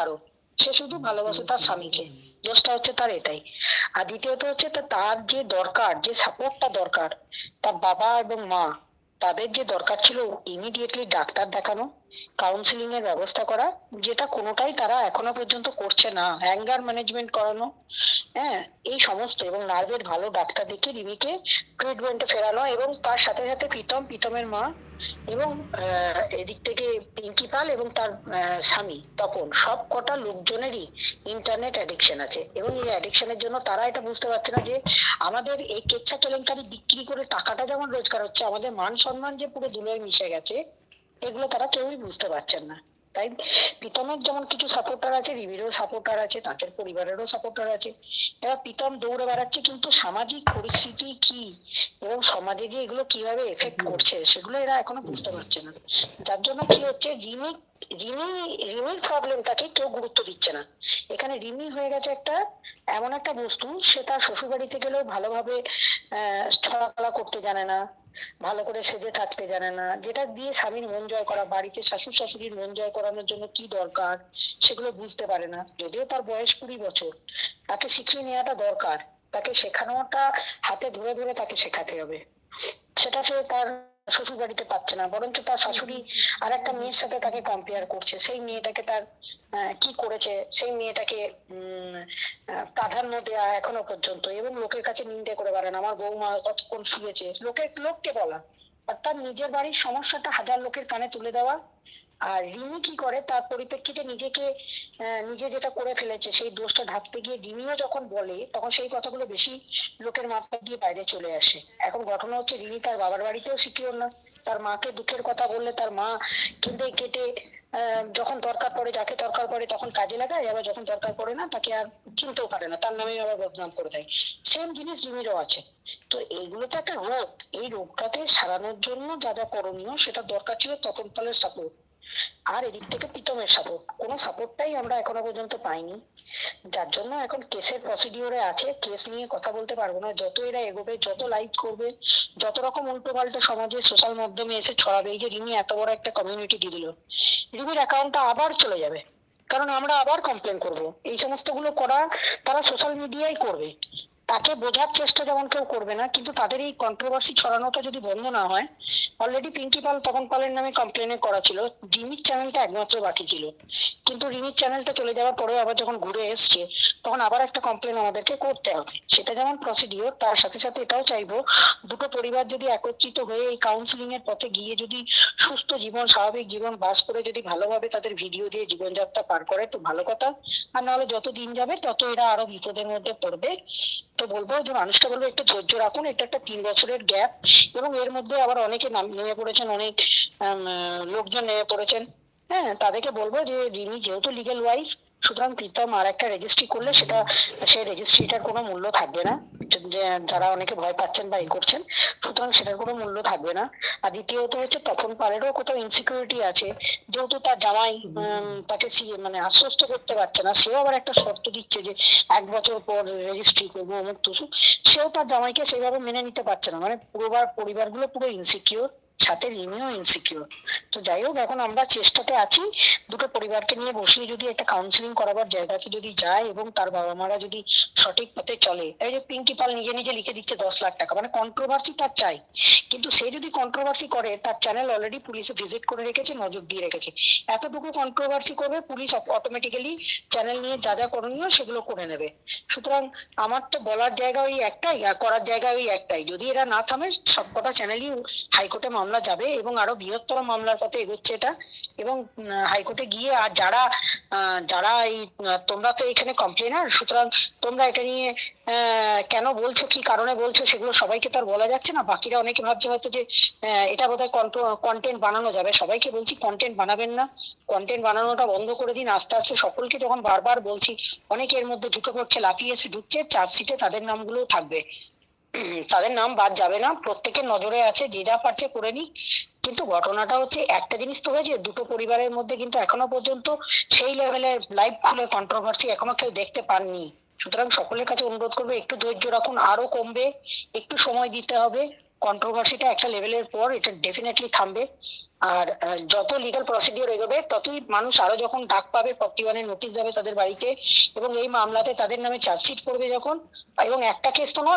কারণ সে শুধু ভালোবাসে তার স্বামীকে। দোষটা হচ্ছে তার এটাই। আর দ্বিতীয়ত হচ্ছে তার যে দরকার, যে সাপোর্টটা দরকার, তার বাবা এবং মা, তাদের যে দরকার ছিল ইমিডিয়েটলি ডাক্তার দেখানো কাউন্সিলিং এর ব্যবস্থা করা, যেটা কোনোটাই তারা এখনও পর্যন্ত করছে না। অ্যাঙ্গার ম্যানেজমেন্ট করানো হ্যাঁ এই সমস্ত এবং নার্ভের ভালো ডাক্তার দেখে রিমিকে ট্রিটমেন্টে ফেরানো এবং তার সাথে সাথে প্রীতম, প্রীতমের মা এবং এদিক থেকে পিঙ্কি পাল এবং তার স্বামী, তপন, সব কটা লোকজনেরই ইন্টারনেট অ্যাডিকশন আছে এবং এই অ্যাডিকশনের জন্য তারা এটা বুঝতে পারছে না যে আমাদের এই কেচ্ছা কেলেঙ্কারি বিক্রি করে টাকাটা যেমন রোজগার হচ্ছে, আমাদের মান সম্মান যে পুরো ধুলোয় মিশে গেছে এগুলো তারা কেউই বুঝতে পারছেন না। তাই প্রীতমের যেমন কিছু সাপোর্টার আছে রিমিরও সাপোর্টার আছে তাদের পরিবারেরও সাপোর্টার আছে। এবার প্রীতম দৌড়ে বেড়াচ্ছে কিন্তু সামাজিক পরিস্থিতি কি এবং সমাজে যে এগুলো কীভাবে এফেক্ট করছে সেগুলো এরা এখনও বুঝতে পারছে না। যার জন্য কি হচ্ছে রিমি রিমি, রিমির প্রবলেমটাকে কেউ গুরুত্ব দিচ্ছে না। এখানে রিমি হয়ে গেছে একটা, এমন একটা বস্তু, সে তার শ্বশুর বাড়িতে গেলেও ভালোভাবে ছড়াকলা করতে জানে না, ভালো করে সেজে থাকতে জানে না, যেটা দিয়ে স্বামীর মন জয় করা, বাড়িতে শাশুড় শাশুড়ির মন জয় করানোর জন্য কি দরকার, সেগুলো বুঝতে পারে না। যদিও তার বয়স কুড়ি বছর, তাকে শিখিয়ে নেওয়াটা দরকার, তাকে শেখানোটা হাতে ধরে ধরে তাকে শেখাতে হবে। সেটা সে তার শ্বশুর বাড়িতে পাচ্ছে না, বরঞ্চ তার শাশুড়ি আর একটা মেয়ের সাথে তাকে কম্পেয়ার করছে। সেই মেয়েটাকে তার কি করেছে, সেই মেয়েটাকে প্রাধান্য দেয়া এখনও পর্যন্ত। এবং লোকের কাছে নিন্দে করে বেড়ান, আমার বৌমা কতক্ষণ শুয়েছে। লোকের, লোককে বলা। আর তার নিজের বাড়ির সমস্যাটা হাজার লোকের কানে তুলে দেওয়া আর রিমি কি করে? তার পরিপ্রেক্ষিতে নিজেকে নিজে যেটা করে ফেলেছে, সেই দোষটা ঢাকতে গিয়ে রিমিও যখন বলে, তখন সেই কথাগুলো বেশি লোকের মাথা দিয়ে বাইরে চলে আসে। এখন ঘটনা হচ্ছে রিমি তার বাবার বাড়িতেও সিকিওর না। তার মাকে দুঃখের কথা বললে তার মা কেঁদে কেটে যখন দরকার পড়ে, যাকে দরকার পড়ে তখন কাজে লাগায়, আবার যখন দরকার পড়ে না, তাকে আর চিনতেও পারে না। তার নামে আবার বদনাম করে দেয়। সেম জিনিস রিমিরও আছে। তো এইগুলো তো একটা রোগ। এই রোগটাকে সারানোর জন্য যা যা করণীয়, সেটা দরকার ছিল তখন পালের সাপোর্ট আর এদিক থেকে প্রীতমের সাপোর্ট কোনো সাপোর্টটাই আমরা এখনও পর্যন্ত পাইনি। যার জন্য এখন কেসের প্রসিডিওরে আছে। কেস নিয়ে কথা বলতে পারব না। যত এরা এগোবে, যত লাইভ করবে, যত রকম উল্টো পাল্টা সমাজে সোশ্যাল মাধ্যমে এসে ছড়াবে, এই যে রিমি এত বড় একটা কমিউনিটি দিয়ে দিল। রিমির অ্যাকাউন্টটা আবার চলে যাবে। কারণ আমরা আবার কমপ্লেন করব। এই সমস্তগুলো করা তারা সোশ্যাল মিডিয়ায় করবে। তাকে বোঝার চেষ্টা যেমন কেউ করবে না, কিন্তু তাদের এই কন্ট্রোভার্সি ছড়ানোটা যদি বন্ধ না হয় অলরেডি পিঙ্কি পাল তখন পালের নামে কমপ্লেনে করা ছিল, রিমির চ্যানেলটা একমাত্র বাকি ছিল। কিন্তু রিমির চ্যানেলটা চলে যাওয়ার পরেও আবার যখন ঘুরে এসছে, তখন আবার একটা কমপ্লেন আমাদেরকে করতে হবে। সেটা যেমন প্রসিডিওর তার সাথে সাথে এটাও চাইব, দুটো পরিবার যদি একত্রিত হয়ে এই কাউন্সিলিং এর পথে গিয়ে যদি সুস্থ জীবন, স্বাভাবিক জীবন, বাস করে যদি ভালোভাবে তাদের ভিডিও দিয়ে জীবনযাত্রা পার করে, তো ভালো কথা। আর নাহলে যত দিন যাবে, তত এরা আরও বিপদের মধ্যে পড়বে। তো বলব যে মানুষকে বলব একটু ধৈর্য রাখুন, এটা একটা তিন বছরের গ্যাপ এবং এর মধ্যে আবার অনেকে নাম- পড়েছেন, অনেক লোকজন নেমে পড়েছেন। হ্যাঁ তাদেরকে বলব যে রিমি যেহেতু লিগেল ওয়াইফ সুতরাং প্রীতম আর একটা রেজিস্ট্রি করলে সেটা, সেই রেজিস্ট্রিটার কোনো মূল্য থাকবে না। যারা অনেকে ভয় পাচ্ছেন বা ই করছেন, সুতরাং সেটার কোনো মূল্য থাকবে না। আর দ্বিতীয়ত হচ্ছে তখন পারেরও কোথাও ইনসিকিউরিটি আছে। যেহেতু তার জামাই তাকে মানে আশ্বস্ত করতে পারছে না, সেও আবার একটা শর্ত দিচ্ছে যে এক বছর পর রেজিস্ট্রি করব অমুক তুসুক সেও তার জামাইকে সেইভাবে মেনে নিতে পারছে না। মানে পুরোবার পরিবারগুলো পুরো ইনসিকিউর সাথে রিমিও ইনসিকিউর তো যাই হোক, এখন আমরা চেষ্টাতে আছি দুটো পরিবারকে নিয়ে বসিয়ে যদি একটা কাউন্সিলিং করাবার জায়গাতে যদি যায় এবং তার বাবা মারা যদি সঠিক পথে চলে। এই যে পিঙ্কি পাল নিজে নিজে লিখে দিচ্ছে দশ লাখ টাকা মানে কন্ট্রোভার্সি তার চাই। কিন্তু সে যদি কন্ট্রোভার্সি করে, তার চ্যানেল অলরেডি পুলিশে ভিজিট করে রেখেছে, নজর দিয়ে রেখেছে। এতটুকু কন্ট্রোভার্সি করবে, পুলিশ অটোমেটিক্যালি চ্যানেল নিয়ে যা যা করণীয় সেগুলো করে নেবে। সুতরাং আমার তো বলার জায়গা ওই একটাই, আর করার জায়গা ওই একটাই। যদি এরা না থামে, সবকটা চ্যানেলই হাইকোর্টে মামলা যাবে এবং আরও বৃহত্তর মামলার পথে এগোচ্ছে এটা এবং হাইকোর্টে গিয়ে আর যারা যারা এই তোমরা তো এখানে কমপ্লেনার সুতরাং তোমরা এটা নিয়ে কেন বলছো, কি কারণে বলছো, সেগুলো সবাইকে তো আর বলা যাচ্ছে না। বাকিরা অনেকে ভাবছে হয়তো যে এটা বোধহয় কন্টেন্ট বানানো যাবে। সবাইকে বলছি কন্টেন্ট বানাবেন না। কন্টেন্ট বানানোটা বন্ধ করে দিন আস্তে আস্তে। সকলকে যখন বারবার বলছি, অনেকে এর মধ্যে ঢুকে পড়ছে, লাফিয়ে এসে ঢুকছে, চার্জশিটে তাদের নামগুলোও থাকবে। তাদের নাম বাদ যাবে না। প্রত্যেকের নজরে আছে, যে যা পারছে করে নিক। কিন্তু ঘটনাটা হচ্ছে একটা জিনিস তো হয়েছে, দুটো পরিবারের মধ্যে কিন্তু এখনও পর্যন্ত সেই লেভেলের লাইভ খুলে কন্ট্রোভার্সি এখনও কেউ দেখতে পাননি। সুতরাং সকলের কাছে অনুরোধ করব, একটু ধৈর্য রাখুন, আরও কমবে, একটু সময় দিতে হবে। কন্ট্রোভার্সিটা একটা লেভেলের পর এটা ডেফিনেটলি থামবে। আর যত লিগাল প্রসিডিওর এগোবে, ততই মানুষ আরও যখন ডাক পাবে ফর্টি ওয়ানের নোটিশ যাবে তাদের বাড়িতে, এবং এই মামলাতে তাদের নামে চার্জশিট পড়বে যখন, এবং একটা কেস তো নয়